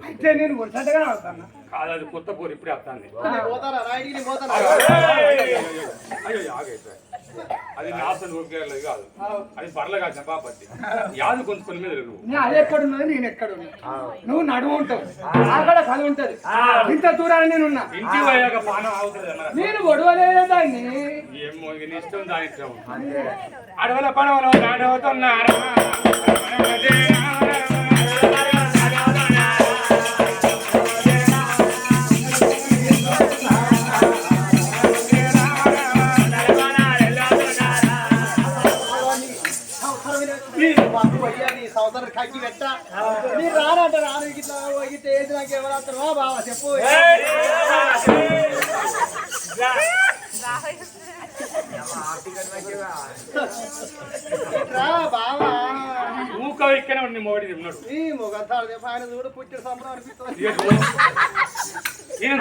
అయితే నేను కొట్టగా అవుతాను కాదు అది కొత్త పోరు ఇప్పుడే వస్తాను అయ్యో ఆగైతే అది నాసన్ ఊరికేది కాదు. అది బర్ల కాసిన బాపత్తి యాదు కొంచెం మీద నువ్వు నేను అది ఎక్కడ ఉన్నది? నేను ఎక్కడ నువ్వు నడుము ఉంటావు. అక్కడ కథ ఉంటది. ఇంత దూరాన్ని నేను ఉన్నా. ఇంటికి పోయాక పానం అవుతుంది నేను గొడవలేదు దాన్ని. ఏమో ఇష్టం దాని ఇష్టం. అడవుల పడవలో దాడవుతున్నారు? అయ్యా నీ సంవత్సరం కక్కి పెట్ట నీ రానంట రాను ఇట్లా ఇట్లా ఏది నాకు ఎవరు వస్తారో బావా చెప్పు. రా బావా. ఊక ఇక్కనే ఉండి నీ మొగడి ఉన్నాడు. ఈ మొగతాడు ఆయన చూడు పుట్టిన సంబరం అనిపిస్తుంది. ఈయన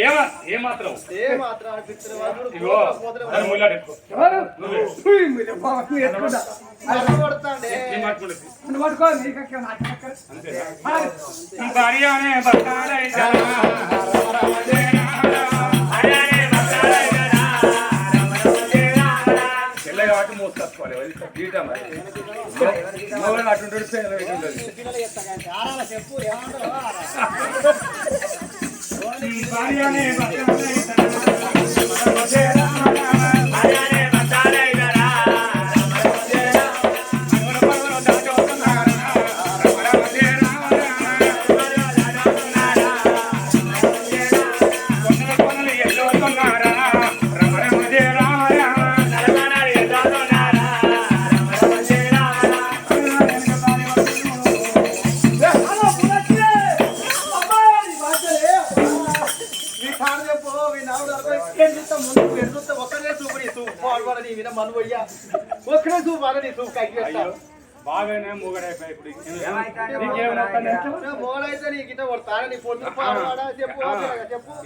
ఏమ ఏమాత్రం ఇగో దాన్ని ముళ్ళాడెట్టుకో ఉయ్, మీరు బావ, మీరు తెల్ల కాబట్టి మోసుకోవాలి గీట మరి? అటుంటాడు చెప్పు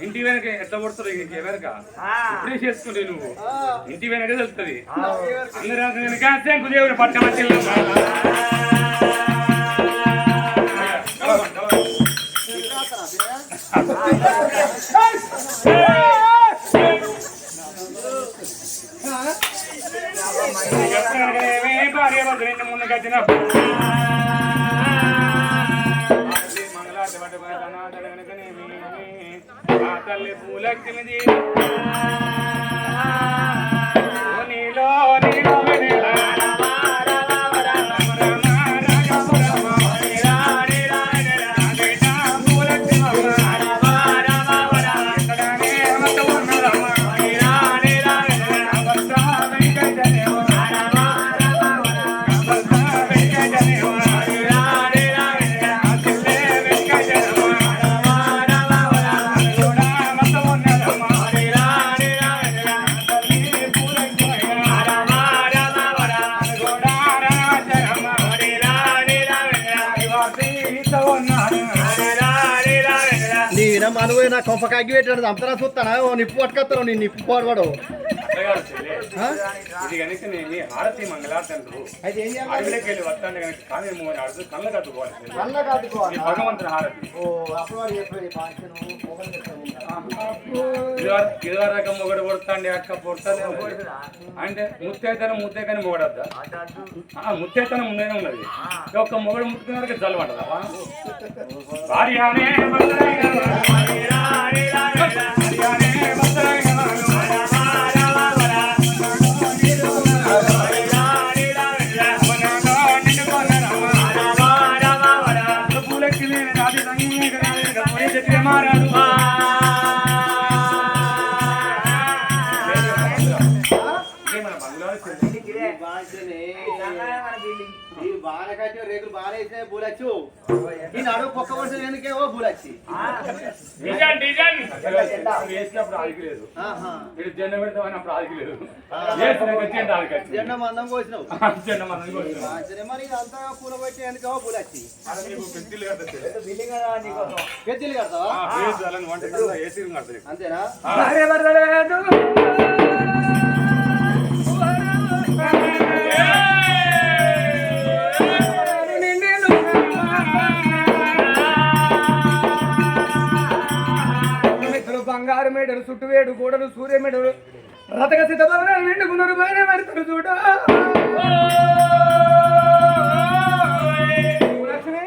ఇంటి వెనక ఎట్లా ఇంటి వెనక ఇప్పుడే చేసుకుంటే నువ్వు ఇంటి వెనక తెలుస్తుంది అందరూ వెనక శంకు దేవుడు పట్టమ భార్య ముందు కట్టిన తల్లి పూలక్ష్మిది నీలో నీలో నా కొంప కగ్గి పెట్టాడు అంతరా చూస్తానా? నిప్పు పట్టుకొస్తాను నీ నిప్పు పాడువాడు ఇది కనుక నేను హారతి మంగళార్తండ్రు అయితే ఏం చేయాలి అడవిలోకి వెళ్ళి వస్తాను కనుక కానీ కళ్ళ కట్టుకోవాలి భగవంతుని హారతి ఓ మొగడు కొడతాండి అక్క పొడతానే అంటే ముత్తైతనం ముత్తైతని మొగడద్దా ఆ ముత్తైతనం ముందేనే ఉన్నది ఒక్క మొగడు ముట్టుకున్న జల్ పడదా భార్యనే పూలకి నేను రాజు సంగీత రాజు మారాడు వేసినప్పుడు ఆగిలేదు. మీరు జెండ అప్పుడు ఆగిలేదు జెండ ఆగిచ్చి జెండా మందం కోసినావు జెండ మరి అంతా పెట్టి పెద్దలు కడతావా అంతేనా బంగారు మేడలు చుట్టువేడు గోడలు సూర్య మేడలు రతక సిద్ధభవనాలు నిండుకున్నారు బాగా పెడతారు చూడ లక్ష్మి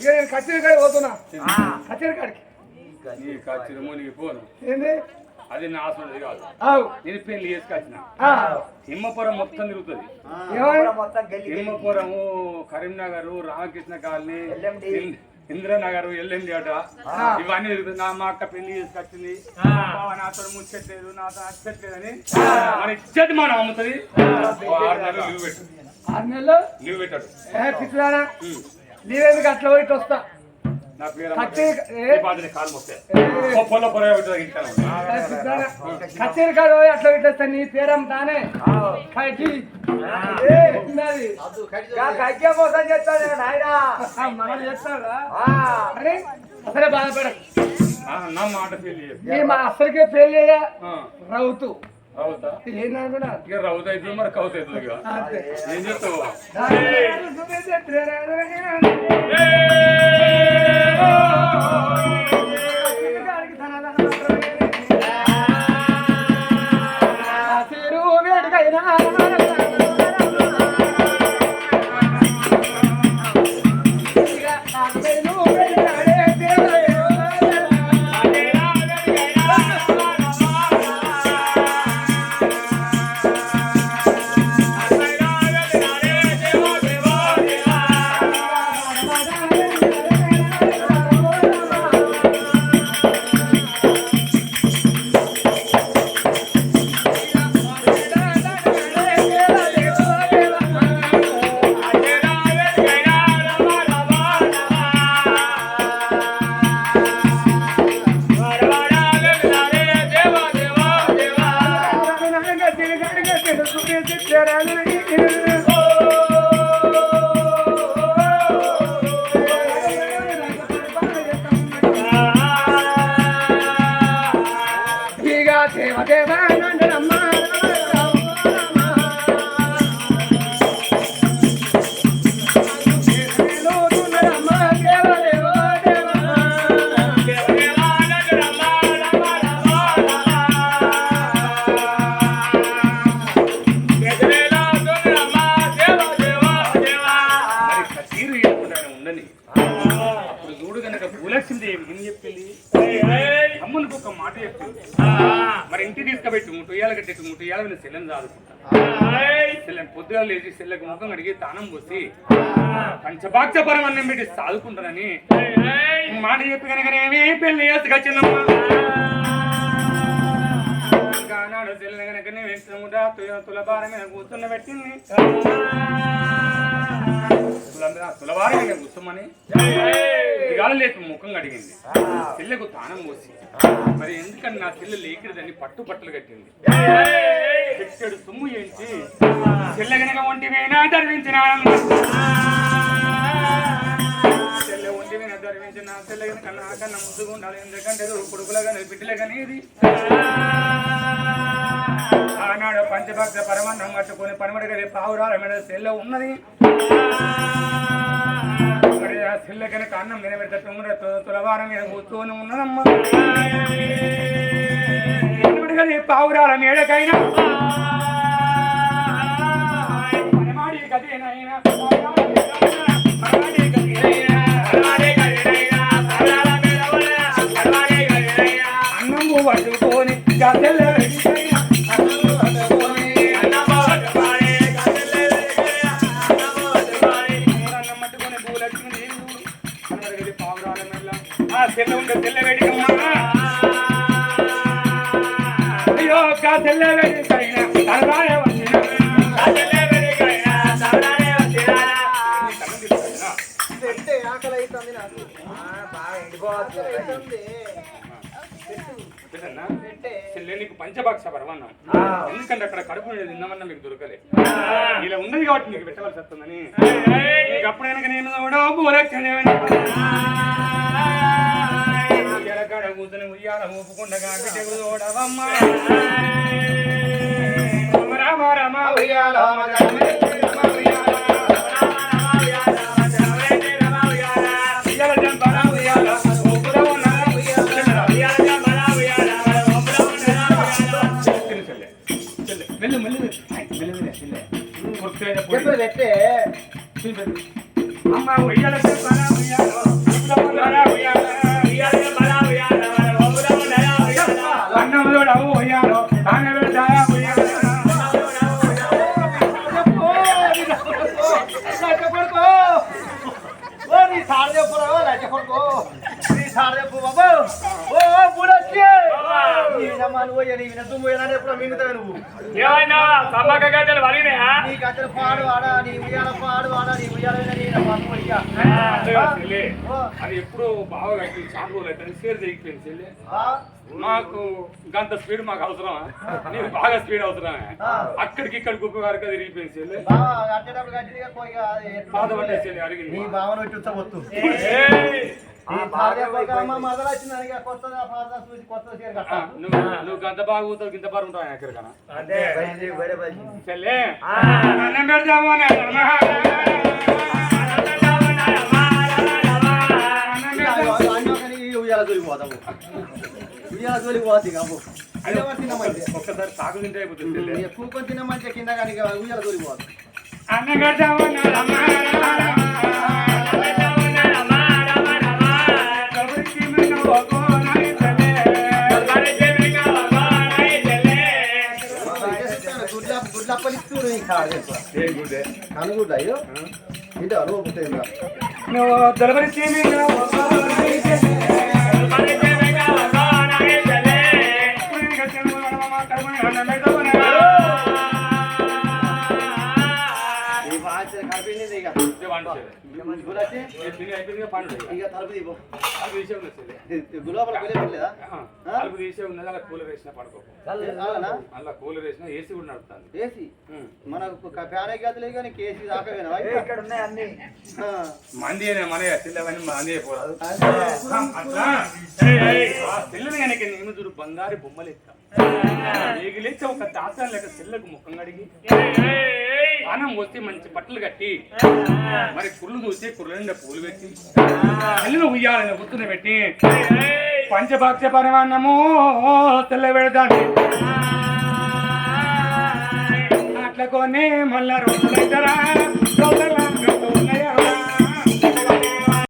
ఇక నేను కచ్చిన కాడికి పోతున్నా. కచ్చిన కాడికి. ఏంది? అది నా కాదు. నేను పెళ్ళి చేసుకొచ్చిన. ఆ, హిమ్మపురం మొత్తం తిరుగుతుంది? హిమ్మపురము కరీంనగర్ రామకృష్ణ కాలనీ ఇంద్రనగర్ ఎల్ఎండి అట. ఇవన్నీ తిరుగుతుంది నా మా అక్క పెళ్ళి చేసుకొచ్చింది. నాతో ముచ్చట్లేదు నాతో నచ్చట్లేదని మన ఇచ్చేది మనం అమ్ముతుంది. ఆరు నెలలు లీవ్ పెట్టు. ఆరు నెలలు? లీవ్ పెట్టాడు. నీవెందుకు అట్లా పోయి వస్తా? కచ్చేరి కాడ అట్లా పెట్టేస్తా నీ పేరం తానే. కైకి ఏ, ఉన్నది. ఆ, మనం చేస్తాడా అసలే బాధపడ నా మాట పెళ్ళి చేసి నీ మా అసలుకే ఫెయిల్ అయ్యా రౌతు. రౌత్? అవుతుంది మరి కౌత్ అవుతుంది ఏం చేస్తావు? పొద్దుగా లేచి సెల్లకు ముఖం అడిగి తానం పోసి పంచభాక్షపరం అన్నం పెట్టి సాదుకుంటానని మాట చెప్పి కనుక ఏమీ పెళ్ళి చేసుకొచ్చిందమ్మా ఇంకా ఆనాడు కనుక నేను వేసుకుంటా తులభారం మీద కూర్చున్న పెట్టింది తుల- మీద కూర్చోమని లేక ముఖం కడిగింది. పిల్లకు తానం పోసి మరి ఎందుకని నా పిల్ల లేకిడదని పట్టు బట్టలు కట్టింది? పెట్టాడు సొమ్ము ఏంటి? చెల్లగనక ఒంటి మీద ధర్మించిన చెల్ల ఒంటి మీద ధర్మించిన చెల్ల గనక నాకన్నా ముద్దుగా ఉండాలి. ఎందుకంటే కొడుకులగా కానీ ఇది. ఆనాడు పంచభక్త పరమాన్నం కట్టుకొని పనమడగది పావురాల మీద సెల్ల ఉన్నది. మరి సెల్ల కనుక అన్నం నిలబెడితే తులవారం మీద కూర్చొని ఉన్నదమ్మా. పనమడగది పావురాల మేడకైనా పనమాడి గదేనైనా గదేనైనా. అన్నము పట్టుకొని గదెల తెల్లవెడికైనా తలవాడ వచ్చిన తెల్లవెడికైనా తలవాడే వచ్చిన పెట్టే ఆకలి అవుతుంది నాకు బాగా ఎండిపోవచ్చు నీకు పంచబాక్ష పరవన్నాం ఎందుకంటే అక్కడ కడుపు తిన్నామన్నా మీకు దొరకలే ఇలా ఉన్నది కాబట్టి నీకు పెట్టవలసి వస్తుందని నీకు నేను కూడా ఎలకడ కూతుని ఉయ్యాల ఊపుకుండగా బిడ్డకు చూడవమ్మ రామ రామ ఉయ్యాల ఉయ్యాల జంపరా నీ సార్ చెప్పు బాబు. ఓ బుడొచ్చి నీనమ్మా నువ్వు నీ విన దుమ్ము ఏనా ఎప్పుడు మింగుతావు నువ్వు? ఏమైనా సమ్మక్క గద్దెలు వరినాయా నీ గద్దెలు పాడు ఆడా నీ ఉయ్యాల పాడు ఆడా నీ ఉయ్యాల అది ఎప్పుడో బాగా కట్టి చాలా రోజులు అయితే షేర్ చేయకపోయింది చెల్లి. మాకు గంత స్పీడ్ మాకు అవసరమా? నీకు బాగా స్పీడ్ అవసరమే. అక్కడికి ఇక్కడ గుప్ప వరకు అది పోయి బాధపడ్డా చెల్లి అడిగింది నువ్వు గంత బాగా ఊతావు గింత బాగా ఉంటావు పని. చెల్లి. అన్నం. అన్యోకని ఉయ్యాల ఉయ్యాల వాడు తినమంటే ఒక్కసారి సాగు తింటే అయిపోతుంది. ఇక కూకొని తినమంటే కింద కానీ ఉయ్యాల జోలికి పోతాం అన్నం పెడదాము కనుగుడ్డ అయ్యో ఇంటే అనుభవం పుట్టింది ఇక. ఇక తలుపు దీపం. తలుపు తీసే ఉన్నది అలా కూలర్ వేసినా పడుకో అలానా అలా. కూలర్ వేసినా ఏసీ కూడా నడుపుతాను ఏసీ? మనకు ఫ్యాన్ గదిలే కానీ ఇక్కడ ఉన్నాయి అన్ని. మంది మన పిల్లవని మంది అయిపోరాదు పిల్లని కనుక నేను చూడు బంగారు బొమ్మలు ఎక్క. ఎగిలేస్తే ఒక తాత లేక పిల్లకు ముఖం కడిగి. పానం పోస్తే మంచి బట్టలు కట్టి మరి కుళ్ళు చూస్తే కుర్ర పూలు పెట్టి పిల్లలు ఉయ్యాలని గుర్తున పెట్టి పంచభాక్ష పరమాన్నము తెల్ల పెడతాను అట్లా కొని మళ్ళా రోజులు